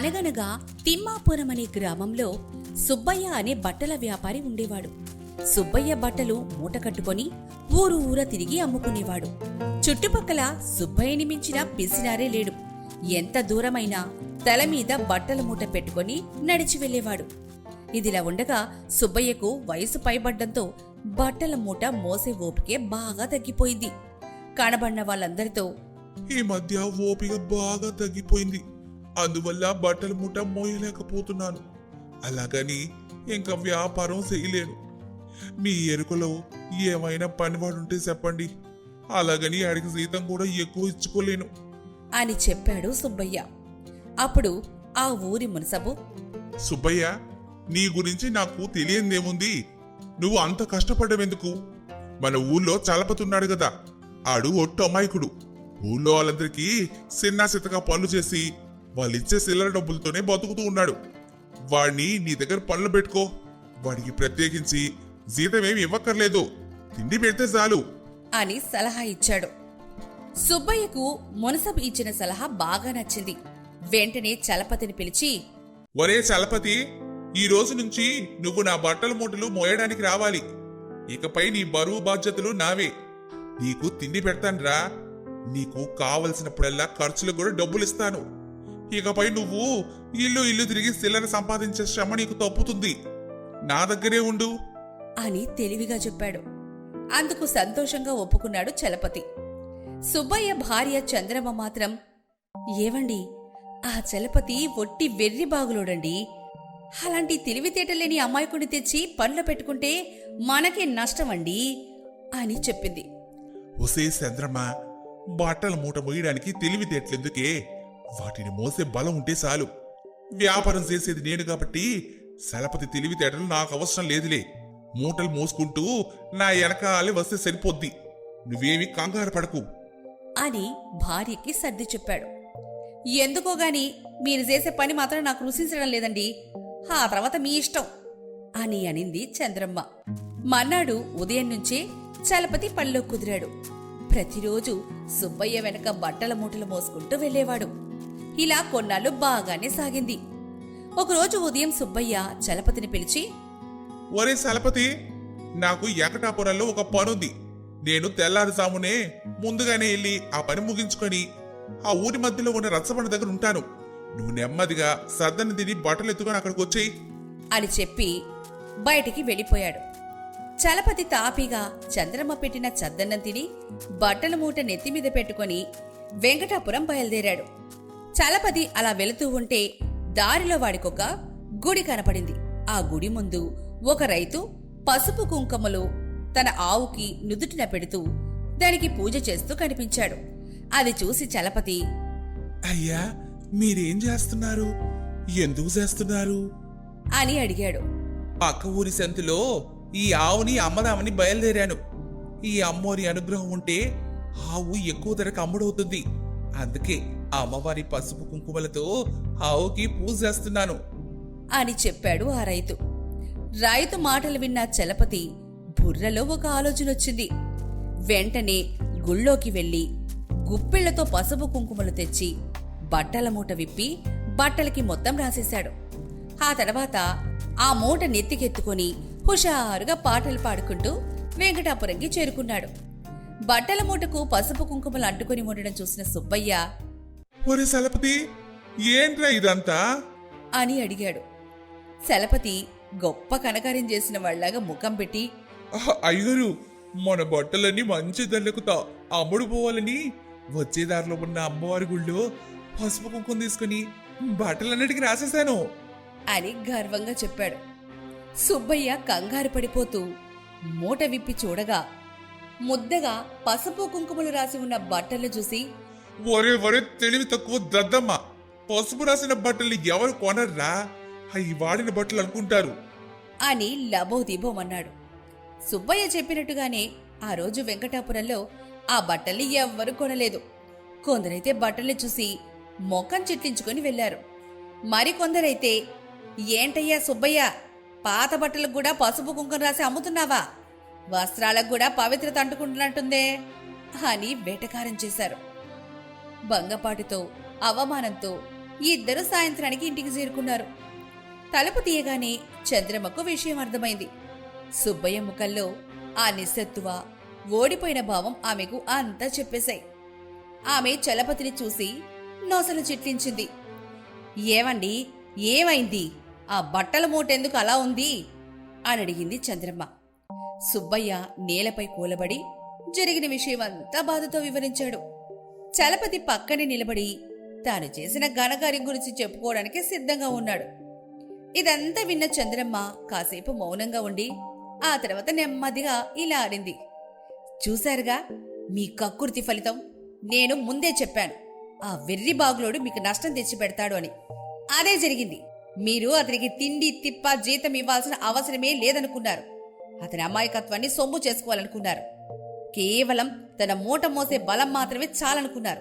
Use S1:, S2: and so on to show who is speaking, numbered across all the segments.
S1: అనగనగా తిమ్మాపురం అనే గ్రామంలో సుబ్బయ్య అనే బట్టల వ్యాపారి ఉండేవాడు. సుబ్బయ్య బట్టలు మూట కట్టుకొని ఊరు ఊర తిరిగి అమ్ముకునేవాడు. చుట్టుపక్కల సుబ్బయ్యని మించిన పిసినారే లేడు. ఎంత దూరమైనా తల మీద బట్టల మూట పెట్టుకొని నడిచి వెళ్ళేవాడు. ఇదిలా ఉండగా సుబ్బయ్యకు వయసు పైబడ్డంతో బట్టల మూట మోసే ఓపికే బాగా తగ్గిపోయింది. కనబడిన వాళ్ళందరితో
S2: ఈ మధ్య ఓపిక బాగా తగ్గిపోయింది. అందువల్ల బట్టల మూట మోయలేకపోతున్నాను. అలాగని ఇంకా వ్యాపారం చేయలేను. మీ ఎరుకలో ఏమైనా పనివాడుంటే చెప్పండి. అలాగని ఆడికి జీతం కూడా ఎక్కువ ఇచ్చుకోలేను.
S1: అని చెప్పాడు సుబ్బయ్య. అప్పుడు ఆ ఊరి మునసబు
S2: సుబ్బయ్య నీ గురించి నాకు తెలియందేముంది? నువ్వు అంత కష్టపడ్డవెందుకు మన ఊళ్ళో చలపతున్నాడు కదా ఆడు ఒట్టు అమాయకుడు. ఊళ్ళో వాళ్ళందరికీ చిన్న చిత్తగా పనులు చేసి వాళ్ళిచ్చే చిల్లర డబ్బులతోనే బతుకుతూ ఉన్నాడు. వాడిని నీ దగ్గర పనులు పెట్టుకో. వాడికి ప్రత్యేకించి జీతమేమి ఇవ్వక్కర్లేదు. తిండి పెడితే చాలు.
S1: అని సలహా ఇచ్చాడు. సుబ్బయ్యకు మునసబు ఇచ్చిన సలహా బాగా నచ్చింది. వెంటనే చలపతిని పిలిచి
S2: ఒరే చలపతి ఈ రోజు నుంచి నువ్వు నా బట్టల మూటలు మోయడానికి రావాలి. ఇకపై నీ బరువు బాధ్యతలు నావే. నీకు తిండి పెడతానురా. నీకు కావలసినప్పుడల్లా ఖర్చులు కూడా డబ్బులు ఇస్తాను ఇకపై నువ్వు ఇల్లు ఇల్లు తిరిగి చిల్లర సంపాదించే శ్రమ నీకు తప్పుతుంది. నా దగ్గరే ఉండు.
S1: అని తెలివిగా చెప్పాడు. అందుకు సంతోషంగా ఒప్పుకున్నాడు చలపతి. సుబ్బయ్య భార్య చంద్రమ్మ మాత్రం ఏవండి ఆ చలపతి ఒట్టి వెర్రి బాగులోడండి. అలాంటి తెలివితేటలేని అమాయకుడిని తెచ్చి పనిలో పెట్టుకుంటే మనకే నష్టమండి అని చెప్పింది.
S2: ఒసే చంద్రమ్మ బట్టల మూట మోయడానికి తెలివితేటలెందుకే? వాటిని మోసే బలం ఉంటే చాలు. వ్యాపారం చేసేది నేను కాబట్టి సలపతి తెలివితేటలు నాకు అవసరం లేదులే. మూటలు మోసుకుంటూ నా వెనకాలే వస్తే సరిపోద్ది. నువ్వేమి కంగారు పడకు.
S1: అని భార్యకి సర్ది చెప్పాడు. ఎందుకో గాని మీరు చేసే పని మాత్రం నాకు రుచించడం లేదండి. ఆ తర్వాత మీ ఇష్టం అని అనింది చంద్రమ్మ. మన్నాడు ఉదయం నుంచే చలపతి పనిలో కుదిరాడు. ప్రతిరోజు సుబ్బయ్య వెనక బట్టల మూటలు మోసుకుంటూ వెళ్ళేవాడు. ఇలా కొన్నాళ్ళు బాగానే సాగింది. ఒకరోజు ఉదయం సుబ్బయ్య చలపతిని పిలిచి
S2: ఒరే సలపతి నాకు ఏకటాపురంలో ఒక పనుంది. నేను తెల్లారుజామునే ముందుగానే వెళ్ళి ఆ పని ముగించుకొని ఆ ఊరి మధ్యలో ఉన్న రచ్చబండ దగ్గర ఉంటాను. నువ్వు నెమ్మదిగా సర్దని తిని బట్టలు ఎత్తుకొని అక్కడికి వచ్చేయి.
S1: అని చెప్పి బయటికి వెళ్ళిపోయాడు. చలపతి తాపీగా చంద్రమ్మ పెట్టిన చద్దన్నం తిని బట్టల మూట నెత్తి మీద పెట్టుకొని వెంకటాపురం బయలుదేరాడు. చలపతి అలా వెళుతూ ఉంటే దారిలో వాడికొక గుడి కనపడింది. ఆ గుడి ముందు ఒక రైతు పసుపు కుంకుమలు తన ఆవుకి నుదుటిన పెడుతూ దానికి పూజ చేస్తూ కనిపించాడు. అది చూసి చలపతి
S2: అయ్యా మీరేం చేస్తున్నారు? ఎందుకు చేస్తున్నారు?
S1: అని అడిగాడు.
S2: పక్క ఊరి సంతిలో ఈ ఆవుని అమ్మదామని బయలుదేరాను. ఈ అమ్మోరి అనుగ్రహం ఉంటే ఆవు ఎక్కువ ధరకు అమ్ముడవుతుంది. అందుకే అమ్మవారి పసుపు కుంకుమలతో ఆవుకి పూజ చేస్తున్నాను.
S1: అని చెప్పాడు ఆ రైతు. రైతు మాటలు విన్న చలపతి బుర్రలో ఒక ఆలోచన వచ్చింది. వెంటనే గుళ్ళోకి వెళ్ళి గుప్పిళ్ళతో పసుపు కుంకుమలు తెచ్చి బట్టల మూట విప్పి బట్టలకి మొత్తం రాసేశాడు. ఆ తర్వాత ఆ మూట నెత్తికెత్తుకొని హుషారుగా పాటలు పాడుకుంటూ వెంకటాపురంకి చేరుకున్నాడు. బట్టల మూటకు పసుపు కుంకుమలు అంటుకొని ఉండడం చూసిన సుబ్బయ్య
S2: ఒరే సలపతి ఏంట్రా ఇదంతా?
S1: అని అడిగాడు. చలపతి గొప్ప కనకార్యం చేసిన వాళ్ళగా ముఖం పెట్టి
S2: అయ్యగారు మన బట్టలన్నీ మంచి ధరలకు తా- అమ్ముడు పోవాలని వచ్చే దారిలో ఉన్న అమ్మవారి గుళ్ళో పసుపు కుంకుమ తీసుకుని బట్టలన్నిటికీ రాసేశాను.
S1: అని గర్వంగా చెప్పాడు. సుబ్బయ్య కంగారు పడిపోతూ మూట విప్పి చూడగా ముద్దగా పసుపు కుంకుమలు రాసి ఉన్న బట్టలు చూసి
S2: ఒరే ఒరే తెలివి తక్కువ దద్దమ్మ. పసుపు రాసిన బట్టల్ని ఎవరు కొనర్రా? అవి వాడిన బట్టలు అనుకుంటారు.
S1: అని లబోదిబోమన్నాడు. సుబ్బయ్య చెప్పినట్టుగానే ఆ రోజు వెంకటాపురంలో ఆ బట్టల్ని ఎవ్వరూ కొనలేదు. కొందరైతే బట్టల్ని చూసి మొఖం చిట్లించుకొని వెళ్ళారు మరికొందరైతే ఏంటయ్యా సుబ్బయ్య పాత బట్టలకు కూడా పసుపు కుంకుమ రాసి అమ్ముతున్నావా? వస్త్రాలకు కూడా పవిత్రత అంటుకుంటున్నట్టుందే అని వేటకారం చేశారు. భంగపాటుతో అవమానంతో ఇద్దరు సాయంత్రానికి ఇంటికి చేరుకున్నారు. తలుపు తీయగానే చంద్రమ్మకు విషయం అర్థమైంది. సుబ్బయ్య ముఖంలో ఆ నిస్సత్తువ ఓడిపోయిన భావం ఆమెకు అంతా చెప్పేశాయి. ఆమె చలపతిని చూసి నోసలు చిట్లించింది. ఏమండి ఏమైంది? ఆ బట్టల మూటెందుకు అలా ఉంది? అని అడిగింది చంద్రమ్మ. సుబ్బయ్య నేలపై కూలబడి జరిగిన విషయమంతా బాధతో వివరించాడు. చలపతి పక్కనే నిలబడి తాను చేసిన ఘనకార్యం గురించి చెప్పుకోవడానికి సిద్ధంగా ఉన్నాడు. ఇదంతా విన్న చంద్రమ్మ కాసేపు మౌనంగా ఉండి ఆ తర్వాత నెమ్మదిగా ఇలా ఆడింది చూశారుగా మీ కక్కుర్తి ఫలితం నేను ముందే చెప్పాను. ఆ వెర్రి బాగులోడు మీకు నష్టం తెచ్చి పెడతాడు అని. అదే జరిగింది. మీరు అతనికి తిండి తిప్ప జీతం ఇవ్వాల్సిన అవసరమే లేదనుకున్నారు. అతని అమాయకత్వాన్ని సొమ్ము చేసుకోవాలనుకున్నారు. కేవలం తన మూట మోసే బలం మాత్రమే చాలనుకున్నారు.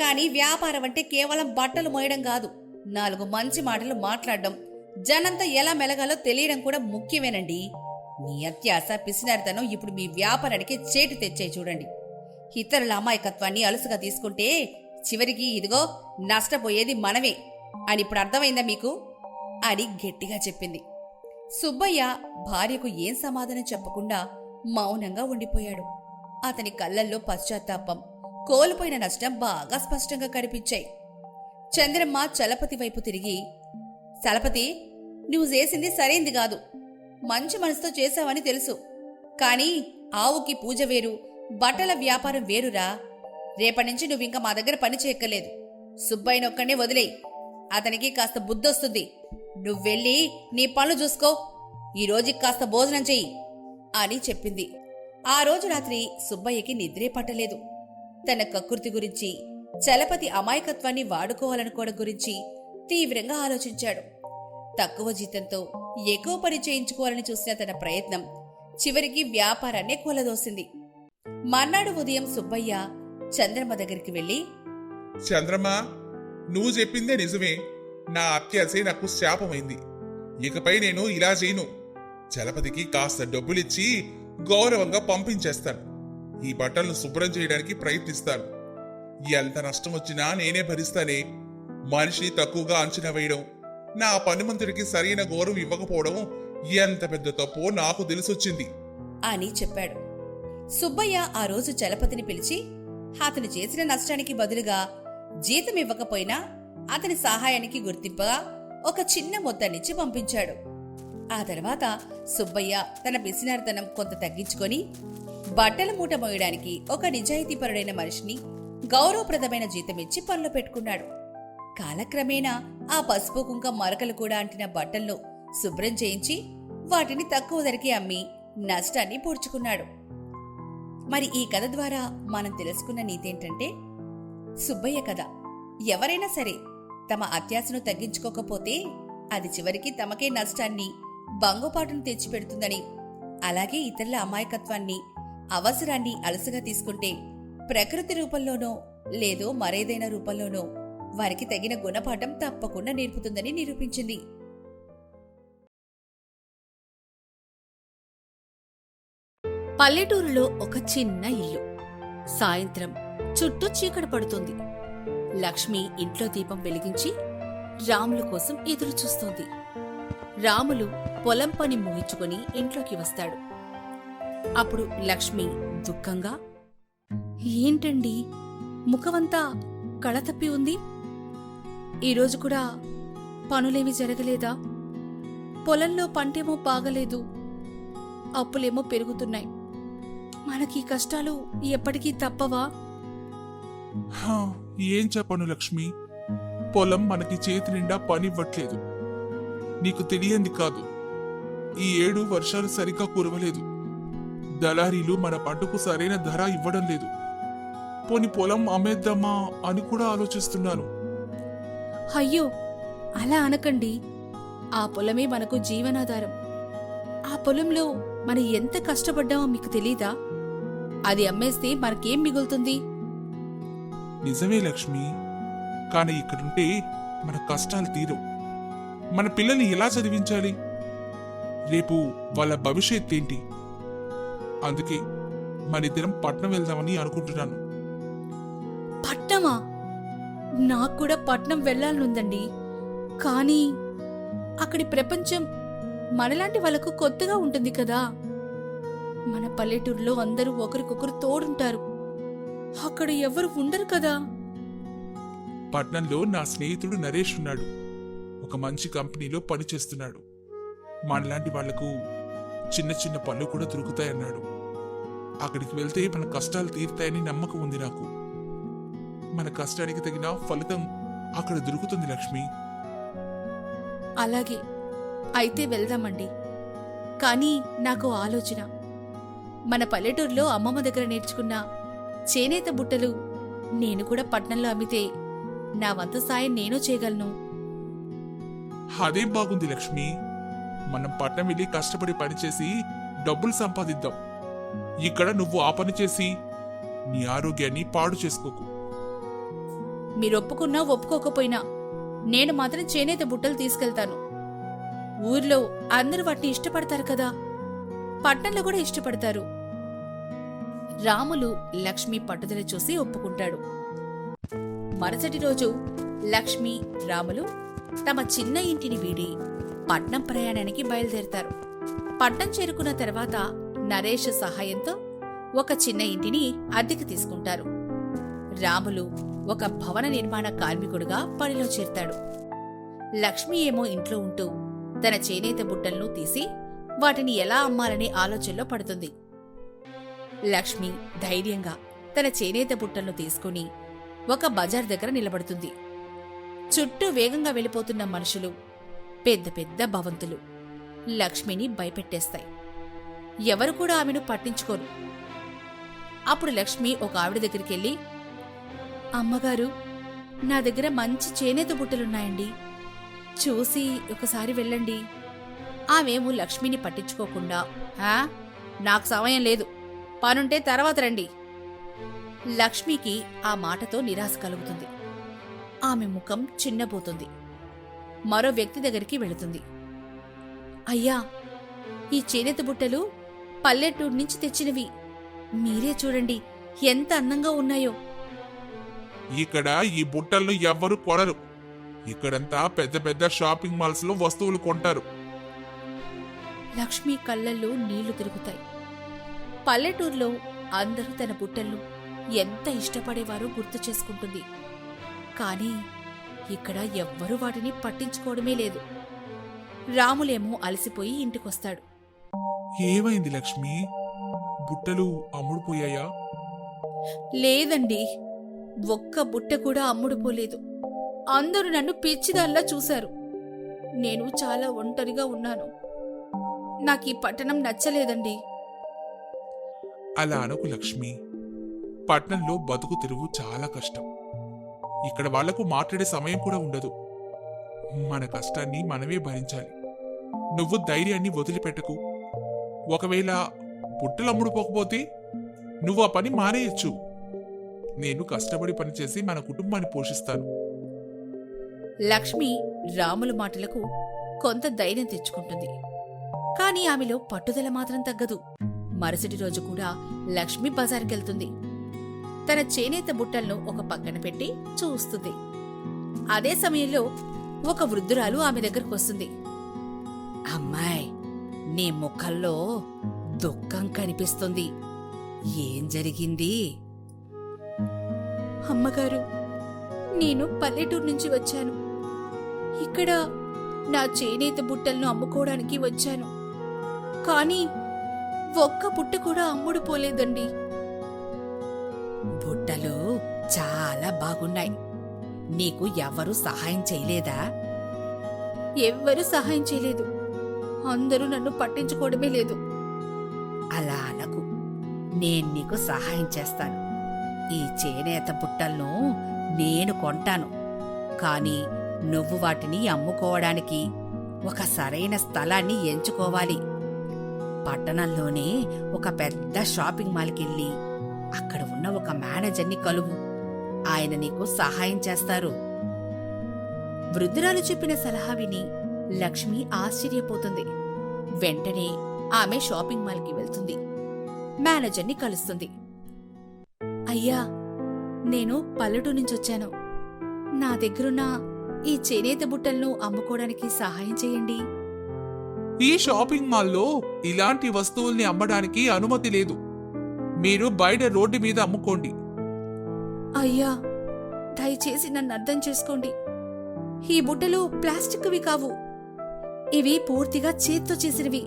S1: కానీ వ్యాపారం అంటే కేవలం బట్టలు మోయడం కాదు నాలుగు మంచి మాటలు మాట్లాడడం జనంతో ఎలా మెలగాలో తెలియడం కూడా ముఖ్యమేనండి. మీ అత్యాస పిసినారితనం ఇప్పుడు మీ వ్యాపారానికి చేటు తెచ్చే చూడండి. ఇతరుల అమాయకత్వాన్ని అలుసుగా తీసుకుంటే చివరికి ఇదిగో నష్టపోయేది మనమే అని ఇప్పుడు అర్థమైందా మీకు? అని గట్టిగా చెప్పింది. సుబ్బయ్య భార్యకు ఏం సమాధానం చెప్పకుండా మౌనంగా ఉండిపోయాడు. అతని కళ్ళల్లో పశ్చాత్తాపం కోల్పోయిన నష్టం బాగా స్పష్టంగా కనిపించాయి. చంద్రమ్మ చలపతి వైపు తిరిగి చలపతి నువ్వు చేసింది సరైంది కాదు. మంచి మనసుతో చేశావని తెలుసు. కానీ ఆవుకి పూజ వేరు బట్టల వ్యాపారం వేరురా. రేపటి నుంచి నువ్వు ఇంకా మా దగ్గర పని చేయక్కర్లేదు. సుబ్బయ్యనొక్కడే వదిలేయి. అతనికి కాస్త బుద్ధొస్తుంది. నువ్వెళ్ళి నీ పనులు చూసుకో. ఈ కాస్త భోజనం చెయ్యి అని చెప్పింది. ఆ రోజు రాత్రి సుబ్బయ్యకి నిద్రే పట్టలేదు. తన కకృతి గురించి చలపతి అమాయకత్వాన్ని వాడుకోవాలనుకోవడం గురించి తీవ్రంగా ఆలోచించాడు. తక్కువ జీతంతో ఎక్కువ పని చేయించుకోవాలని చూసిన తన ప్రయత్నం చివరికి వ్యాపారాన్నే కూలదోసింది. మర్నాడు ఉదయం సుబ్బయ్య చంద్రమ్మ దగ్గరికి వెళ్ళి
S2: చంద్రమ్మ నువ్వు చెప్పిందే నిజమే. నా అత్యాసే నాకు శాపమైంది. ఇకపై నేను ఇలా చేయను. చలపతికి కాస్త డబ్బులిచ్చి గౌరవంగా పంపించేస్తాను. ఈ బట్టలను శుభ్రం చేయడానికి ప్రయత్నిస్తాను. ఎంత నష్టం వచ్చినా నేనే భరిస్తానే. మనిషిని తక్కువగా అంచనా వేయడం నా పనిమంతుడికి సరైన గౌరవం ఇవ్వకపోవడం ఎంత పెద్ద తప్పో నాకు తెలిసొచ్చింది.
S1: అని చెప్పాడు. సుబ్బయ్య ఆ రోజు చలపతిని పిలిచి అతను చేసిన నష్టానికి బదులుగా జీతం ఇవ్వకపోయినా అతని సహాయానికి గుర్తింపుగా ఒక చిన్న మొత్తాన్నిచ్చి పంపించాడు. ఆ తర్వాత సుబ్బయ్య తన పిసినారితనం కొంత తగ్గించుకొని బట్టల మూట మోయడానికి ఒక నిజాయితీపరుడైన మనిషిని గౌరవప్రదమైన జీతమిచ్చి పనులు పెట్టుకున్నాడు. కాలక్రమేణా ఆ పసుపు కుంకం మరకలు కూడా అంటిన బట్టలను శుభ్రం చేయించి వాటిని తక్కువ ధరకి అమ్మి నష్టాన్ని పూడ్చుకున్నాడు. మరి ఈ కథ ద్వారా మనం తెలుసుకున్న నీతేంటంటే సుబ్బయ్య కథ. ఎవరైనా సరే తమ అత్యాశను తగ్గించుకోకపోతే అది చివరికి తమకే నష్టాన్ని బంగుపాటును తెచ్చిపెడుతుందని అలాగే ఇతరుల అమాయకత్వాన్ని అవసరాన్ని అలసగా తీసుకుంటే ప్రకృతి రూపంలోనో లేదో మరేదైనా రూపంలోనో వారికి తగిన గుణపాఠం తప్పకుండా నేర్పుతుందని నిరూపించింది. పల్లెటూరులో ఒక చిన్న ఇల్లు. సాయంత్రం చుట్టూ చీకటి పడుతుంది. లక్ష్మి ఇంట్లో దీపం వెలిగించి రాముల కోసం ఎదురు చూస్తోంది రాములు పొలం పని ముగించుకొని ఇంట్లోకి వస్తాడు. అప్పుడు లక్ష్మి దుఃఖంగా ఏంటండి? ముఖమంతా కళతప్పి ఉంది. ఈరోజు కూడా పనులేమీ జరగలేదా? పొలంలో పంటేమో బాగలేదు. అప్పులేమో పెరుగుతున్నాయి. మనకి కష్టాలు ఎప్పటికీ తప్పవా?
S2: ఏం చెప్పను లక్ష్మి? పొలం మనకి చేతి నిండా పనివ్వట్లేదు. నీకు తెలియంది కాదు. ఈ ఏడు వర్షాలు సరిగ్గా కురవలేదు. దళారీలు మన పంటకు సరైన ధర ఇవ్వడం లేదు. పోని పొలం అమ్మేద్దామా అని కూడా ఆలోచిస్తున్నాను.
S1: అయ్యో అలా అనకండి. ఆ పొలమే మనకు జీవనాధారం. ఆ పొలంలో మనం ఎంత కష్టపడ్డామో మీకు తెలీదా? అది అమ్మేస్తే మనకేం మిగులుతుంది?
S2: నిజమే లక్ష్మి. కానీ ఇక్కడుంటే మన కష్టాలు తీరవు. మన పిల్లల్ని ఎలా చదివించాలి? రేపు వాళ్ళ భవిష్యత్ ఏంటి? అందుకే మనిద్దరం పట్నం వెళ్దామని అనుకుంటున్నాను.
S1: పట్నమా?
S3: నాకు కూడా పట్నం వెళ్ళాలనుందండి. కానీ అక్కడి ప్రపంచం మనలాంటి వాళ్ళకు కొత్తగా ఉంటుంది కదా. మన పల్లెటూరులో అందరూ ఒకరికొకరు తోడుంటారు. అక్కడ ఎవరు ఉండరు కదా.
S2: పట్నంలో నా స్నేహితుడు నరేష్ ఉన్నాడు. ఒక మంచి కంపెనీలో పనిచేస్తున్నాడు మనలాంటి వాళ్ళకు చిన్న చిన్న పనులు కూడా దొరుకుతాయన్నాడు. అక్కడికి వెళ్తే మన కష్టాలు తీరుతాయని నమ్మకం ఉంది నాకు. మన కష్టానికి తగిన ఫలితం అక్కడ దొరుకుతుంది లక్ష్మి.
S3: అలాగే అయితే వెళ్దామండి. కానీ నాకు ఆలోచన. మన పల్లెటూరులో అమ్మమ్మ దగ్గర నేర్చుకున్న చేనేత బుట్టలు నేను కూడా పట్నంలో అమ్మితే నా వంతు సాయం నేను చేయగలను.
S2: అదేం బాగుంది లక్ష్మి? మనం పట్నం వెళ్ళి కష్టపడి పనిచేసి డబ్బులు సంపాదిద్దాం. ఇక్కడ నువ్వు ఆ పని చేసి నీ ఆరోగ్యాన్ని పాడు చేసుకోకు.
S3: మీరు ఒప్పుకున్నా ఒప్పుకోకపోయినా నేను మాత్రం చేనేత బుట్టలు తీసుకెళ్తాను. ఊర్లో అందరూ వాటిని ఇష్టపడతారు కదా? పట్నంలో కూడా ఇష్టపడతారు. రాములు లక్ష్మి పట్టుదల చూసి ఒప్పుకుంటాడు. మరుసటి రోజు లక్ష్మి రాములు తమ చిన్న ఇంటిని వీడి పట్నం ప్రయాణానికి బయలుదేరతారు. పట్నం చేరుకున్న తర్వాత నరేష్ సహాయంతో ఒక చిన్న ఇంటిని అద్దెకి తీసుకుంటారు. రాములు ఒక భవన నిర్మాణ కార్మికుడుగా పనిలో చేరతాడు. లక్ష్మి ఏమో ఇంట్లో ఉంటూ తన చేనేత బుట్టలను తీసి వాటిని ఎలా అమ్మాలనే ఆలోచనలో పడుతుంది. లక్ష్మి ధైర్యంగా తన చేనేత బుట్టలను తీసుకుని ఒక బజార్ దగ్గర నిలబడుతుంది. చుట్టూ వేగంగా వెళ్ళిపోతున్న మనుషులు పెద్ద పెద్ద భవంతులు లక్ష్మిని భయపెట్టేస్తాయి. ఎవరు కూడా ఆమెను పట్టించుకోరు. అప్పుడు లక్ష్మి ఒక ఆవిడ దగ్గరికి వెళ్ళి అమ్మగారు నా దగ్గర మంచి చేనేత బుట్టలున్నాయండి. చూసి ఒకసారి వెళ్ళండి. ఆమెము లక్ష్మిని పట్టించుకోకుండా నాకు సమయం లేదు. పనుంటే తర్వాత రండి. లక్ష్మికి ఆ మాటతో నిరాశ కలుగుతుంది. ఆమె ముఖం చిన్నబోతుంది. మరో వ్యక్తి దగ్గరికి వెళుతుంది. అయ్యా ఈ చేనేత బుట్టలు పల్లెటూరు నుంచి తెచ్చినవి. మీరే చూడండి ఎంత అందంగా ఉన్నాయో.
S2: ఇక్కడ ఈ బుట్టలను ఎవ్వరు కొనరు. ఇక్కడంతా పెద్ద పెద్ద షాపింగ్ మాల్స్లో వస్తువులు కొంటారు.
S3: లక్ష్మి కళ్ళల్లో నీళ్ళు తిరుగుతాయి. పల్లెటూరులో అందరూ తన బుట్టలను ఎంత ఇష్టపడేవారో గుర్తు చేసుకుంటుంది. కానీ ఇక్కడ ఎవ్వరూ వాటిని పట్టించుకోవడమే లేదు. రాములేమో అలసిపోయి ఇంటికొస్తాడు.
S2: ఏమైంది లక్ష్మి? బుట్టలు అమ్ముడుపోయాయా?
S3: లేదండి. ఒక్క బుట్ట కూడా అమ్ముడుపోలేదు. అందరూ నన్ను పిచ్చిదాల్లా చూశారు. నేను చాలా ఒంటరిగా ఉన్నాను. నాకు ఈ పట్టణం నచ్చలేదండి.
S2: అలా అనకు లక్ష్మి. పట్నంలో బతుకు తిరుగు చాలా కష్టం. ఇక్కడ వాళ్ళకు మాట్లాడే సమయం కూడా ఉండదు. మన కష్టాన్ని మనమే భరించాలి. నువ్వు ధైర్యాన్ని వదిలిపెట్టకు. ఒకవేళ పుట్టలమ్ముడుపోకపోతే నువ్వు ఆ పని మానేయచ్చు. నేను కష్టపడి పనిచేసి మన కుటుంబాన్ని పోషిస్తాను.
S3: లక్ష్మి రాముల మాటలకు కొంత ధైర్యం తెచ్చుకుంటుంది. కానీ ఆమెలో పట్టుదల మాత్రం తగ్గదు. మరుసటి రోజు కూడా లక్ష్మి బజార్కెళ్తుంది. తన చేనేత బుట్టలను ఒక పక్కన పెట్టి చూస్తుంది. అదే సమయంలో ఒక వృద్ధురాలు ఆమె దగ్గరకు వస్తుంది. అమ్మాయి నీ ముఖంలో దుఃఖం కనిపిస్తుంది. ఏం జరిగింది? అమ్మగారు నేను పల్లెటూరు నుంచి వచ్చాను. ఇక్కడ నా చేనేత బుట్టలను అమ్ముకోవడానికి వచ్చాను. కానీ ఒక్క బుట్ట కూడా అమ్ముడు పోలేదండి. బుట్టలు చాలా బాగున్నాయి. నీకు ఎవరు సహాయం చేయలేదా? ఎవ్వరూ సహాయం చేయలేదు. అందరూ నన్ను పట్టించుకోవడమే లేదు. అలా అనకు. నేను నీకు సహాయం చేస్తాను. ఈ చేనేత బుట్టలను నేను కొంటాను. కానీ నువ్వు వాటిని అమ్ముకోవడానికి ఒక సరైన స్థలాన్ని ఎంచుకోవాలి. పట్టణంలోనే ఒక పెద్ద షాపింగ్ మాల్కెళ్ళి అక్కడ ఉన్న ఒక మేనేజర్ని కలువు. ఆయన నీకు సహాయం చేస్తారు. వృద్ధురాలు చెప్పిన సలహా విని లక్ష్మి ఆశ్చర్యపోతుంది. వెంటనే ఆమె షాపింగ్ మాల్కి వెళ్తుంది. మేనేజర్ని కలుస్తుంది. అయ్యా నేను పల్లెటూరు నుంచి వచ్చాను నా దగ్గరున్న ఈ చేనేత బుట్టలను అమ్ముకోవడానికి సహాయం చేయండి.
S2: ఈ షాపింగ్ మాల్లో ఇలాంటి వస్తువుల్ని అమ్మడానికి అనుమతి లేదు. మీరు బయట రోడ్డు మీద అమ్ముకోండి.
S3: అయ్యా దయచేసి నన్ను అర్థం చేసుకోండి. ఈ బుట్టలు ప్లాస్టిక్వి కావు. ఇవి పూర్తిగా చేత్తో చేసినవి.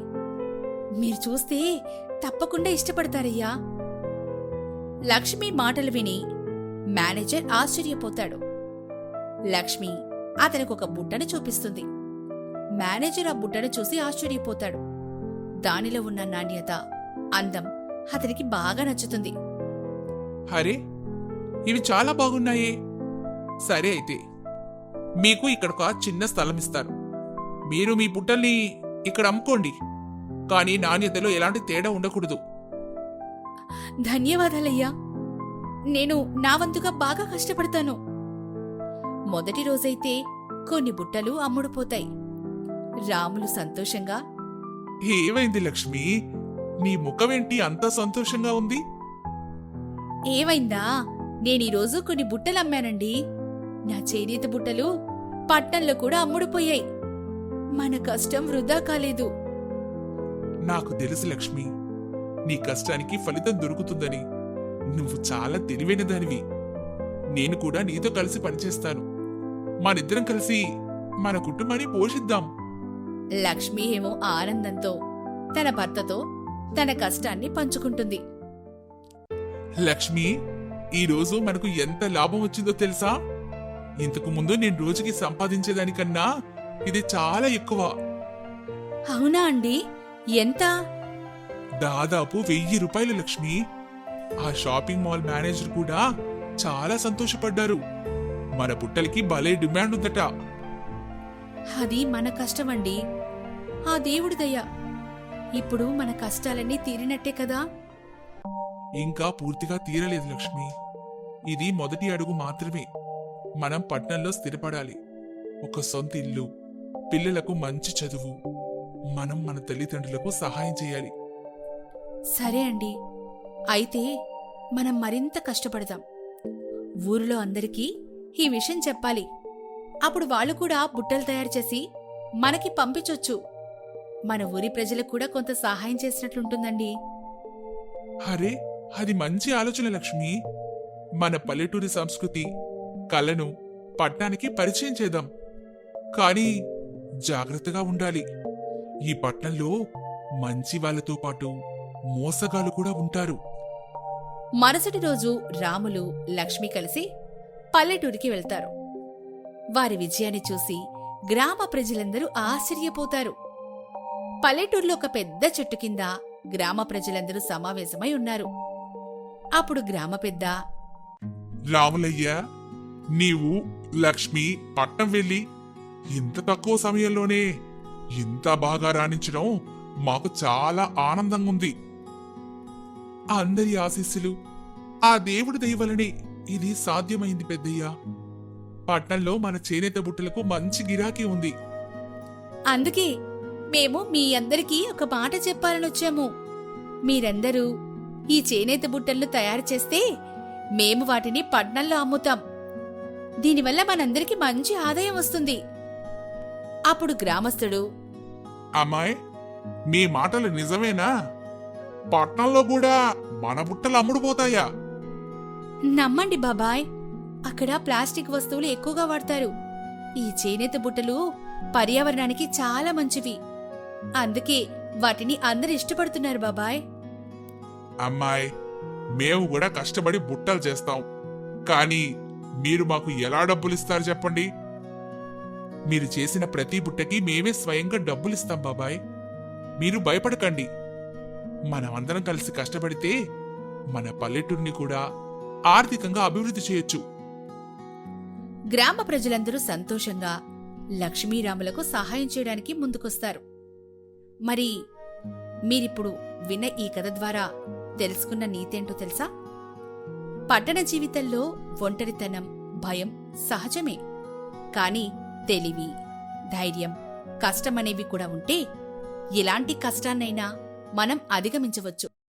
S3: మీరు చూస్తే తప్పకుండా ఇష్టపడతారయ్యా. లక్ష్మి మాటలు విని మేనేజర్ ఆశ్చర్యపోతాడు. లక్ష్మి అతనికి ఒక బుట్టను చూపిస్తుంది. మేనేజర్ ఆ బుట్టను చూసి ఆశ్చర్యపోతాడు. దానిలో ఉన్న నాణ్యత అందం అతనికి బాగా నచ్చుతుంది.
S2: అరే ఇవి చాలా బాగున్నాయే. సరే అయితే మీకు ఇక్కడ ఒక చిన్న స్థలం ఇస్తారు మీరు మీ బుట్టల్ని ఇక్కడ అమ్ముకోండి. కానీ నాణ్యతలో ఎలాంటి తేడా ఉండకూడదు.
S3: ధన్యవాదాలయ్యా. నేను నా వంతుగా బాగా కష్టపడతాను. మొదటి రోజైతే కొన్ని బుట్టలు అమ్ముడుపోతాయి. రాములు సంతోషంగా
S2: ఏమైంది లక్ష్మి? నీ ముఖమేంటి అంత సంతోషంగా ఉంది?
S3: ఏవైందా నేనీరోజు కొన్ని బుట్టలు అమ్మానండి. నా చేనేత బుట్టలు పట్నంలో కూడా అమ్ముడుపోయాయి. మన కష్టం వృధా కాలేదు.
S2: నాకు తెలుసు లక్ష్మి నీ కష్టానికి ఫలితం దొరుకుతుందని. నువ్వు చాలా తెలివైన దానివి. నేను కూడా నీతో కలిసి పనిచేస్తాను. మనిద్దరం కలిసి మన కుటుంబాన్ని పోషిద్దాం.
S3: లక్ష్మి ఏమో ఆనందంతో తన భర్తతో తన కష్టాన్ని పంచుకుంటుంది.
S2: లక్ష్మి ఈ రోజు మనకు ఎంత లాభం వచ్చిందో తెలుసా? ఇంతకు ముందు నేను రోజుకి సంపాదించేదానికన్నా ఇది చాలా ఎక్కువ.
S3: అవునా అండి? ఎంత?
S2: దాదాపు వెయ్యి రూపాయలు లక్ష్మి. ఆ షాపింగ్ మాల్ మేనేజర్ కూడా చాలా సంతోషపడ్డారు. మన బుట్టలకి భలే డిమాండ్ ఉందట.
S3: అది మన కష్టమండి. ఆ దేవుడి దయ. ఇప్పుడు మన కష్టాలన్నీ తీరినట్టే కదా?
S2: ఇంకా పూర్తిగా తీరలేదు లక్ష్మి. ఇది మొదటి అడుగు మాత్రమే. మనం పట్నంలో స్థిరపడాలి. ఒక సొంత ఇల్లు పిల్లలకు మంచి చదువు. మనం మన తల్లిదండ్రులకు సహాయం చేయాలి.
S3: సరే అండి. అయితే మనం మరింత కష్టపడదాం. ఊరిలో అందరికీ ఈ విషయం చెప్పాలి. అప్పుడు వాళ్ళు కూడా బుట్టలు తయారు చేసి మనకి పంపించొచ్చు. మన ఊరి ప్రజలకు కూడా కొంత సహాయం చేసినట్లుంటుందండి.
S2: అరే అది మంచి ఆలోచన లక్ష్మి. మన పల్లెటూరి సంస్కృతి కళను పట్నానికి పరిచయం చేద్దాం. కానీ జాగ్రత్తగా ఉండాలి. ఈ పట్నంలో మంచి వాళ్ళతో పాటు మోసగాళ్ళు కూడా ఉంటారు.
S3: మరుసటి రోజు రాములు లక్ష్మి కలిసి పల్లెటూరికి వెళ్తారు. వారి విజయాన్ని చూసి గ్రామ ప్రజలందరూ ఆశ్చర్యపోతారు. పల్లెటూరులో ఒక పెద్ద చెట్టు కింద గ్రామ ప్రజలందరూ సమావేశమై ఉన్నారు. అప్పుడు గ్రామ పెద్ద
S2: రాములయ్య నీవు లక్ష్మి పట్నం వెళ్ళి ఇంత తక్కువ సమయంలోనే ఇంత బాగా రాణించడం మాకు చాలా ఆనందంగా ఉంది అందరి ఆశీస్సులు ఆ దేవుడి దయవలనే ఇది సాధ్యమైంది పెద్దయ్య. పట్నంలో మన చేనేత బుట్టలకు మంచి గిరాకీ ఉంది.
S3: అందుకే మేము మీ అందరికీ ఒక మాట చెప్పాలనొచ్చాము. మీరందరూ ఈ చేనేత బుట్టలను తయారు చేస్తే మేము వాటిని పట్నంలో అమ్ముతాం. దీనివల్ల మనందరికీ మంచి ఆదాయం వస్తుంది. అప్పుడు గ్రామస్తుడు
S2: అమ్మాయి మీ మాటలు నిజమేనా? పట్నంలో కూడా మన బుట్టలు అమ్ముడుపోతాయా?
S3: నమ్మండి బాబాయ్. అక్కడ ప్లాస్టిక్ వస్తువులు ఎక్కువగా వాడతారు. ఈ చేనేత బుట్టలు పర్యావరణానికి చాలా మంచివి. అందుకే వాటిని అందరు ఇష్టపడుతున్నారు బాబాయ్.
S2: అమ్మాయి మేము కూడా కష్టపడి బుట్టలు చేస్తాం. కానీ మీరు మాకు ఎలా డబ్బులు ఇస్తారు చెప్పండి? మీరు చేసిన ప్రతి బుట్టకి మేమే స్వయంగా డబ్బులు ఇస్తాం బాబాయ్. మీరు భయపడకండి. మనమందరం కలిసి కష్టపడితే మన పల్లెటూరిని కూడా ఆర్థికంగా అభివృద్ధి చేయొచ్చు.
S3: గ్రామ ప్రజలందరూ సంతోషంగా లక్ష్మీరాములకు సహాయం చేయడానికి ముందుకొస్తారు. మరి మీరిప్పుడు విన్న ఈ కథ ద్వారా తెలుసుకున్న నీతేంటో తెలుసా? పట్టణ జీవితంలో ఒంటరితనం భయం సహజమే. కాని తెలివి ధైర్యం కష్టమనేవి కూడా ఉంటే ఎలాంటి కష్టాన్నైనా మనం అధిగమించవచ్చు.